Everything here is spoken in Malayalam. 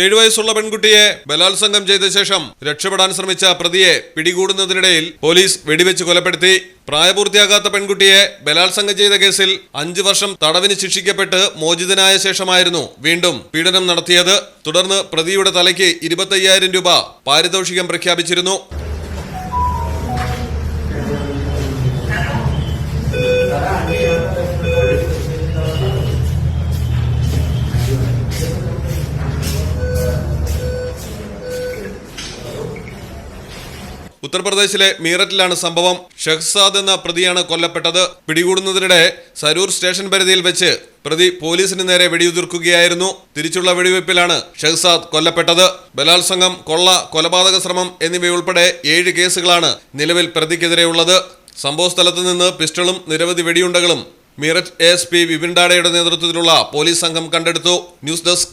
ഏഴു വയസ്സുള്ള പെൺകുട്ടിയെ ബലാത്സംഗം ചെയ്ത ശേഷം രക്ഷപ്പെടാൻ ശ്രമിച്ച പ്രതിയെ പിടികൂടുന്നതിനിടയിൽ പോലീസ് വെടിവെച്ച് കൊലപ്പെടുത്തി. പ്രായപൂർത്തിയാകാത്ത പെൺകുട്ടിയെ ബലാത്സംഗം ചെയ്ത കേസിൽ അഞ്ചു വർഷം തടവിന് ശിക്ഷിക്കപ്പെട്ട് മോചിതനായ ശേഷമായിരുന്നു വീണ്ടും പീഡനം നടത്തിയത്. തുടർന്ന് പ്രതിയുടെ തലയ്ക്ക് ഇരുപത്തയ്യായിരം രൂപ പാരിതോഷികം പ്രഖ്യാപിച്ചിരുന്നു. ഉത്തർപ്രദേശിലെ മീററ്റിലാണ് സംഭവം. ഷെഹ്സാദ് എന്ന പ്രതിയാണ് കൊല്ലപ്പെട്ടത്. പിടികൂടുന്നതിനിടെ സരൂർ സ്റ്റേഷൻ പരിധിയിൽ വെച്ച് പ്രതി പോലീസിന് നേരെ വെടിയുതിർക്കുകയായിരുന്നു. തിരിച്ചുള്ള വെടിവയ്പ്പിലാണ് ഷെഹ്സാദ് കൊല്ലപ്പെട്ടത്. ബലാത്സംഗം കൊള്ള കൊലപാതക ശ്രമം എന്നിവയുൾപ്പെടെ ഏഴ് കേസുകളാണ് നിലവിൽ പ്രതിക്കെതിരെയുള്ളത്. സംഭവസ്ഥലത്ത് നിന്ന് പിസ്റ്റളും നിരവധി വെടിയുണ്ടകളും മീററ്റ് എസ് പി വിപിൻ ഡാഡയുടെ നേതൃത്വത്തിലുള്ള പോലീസ് സംഘം കണ്ടെടുത്തു. News desk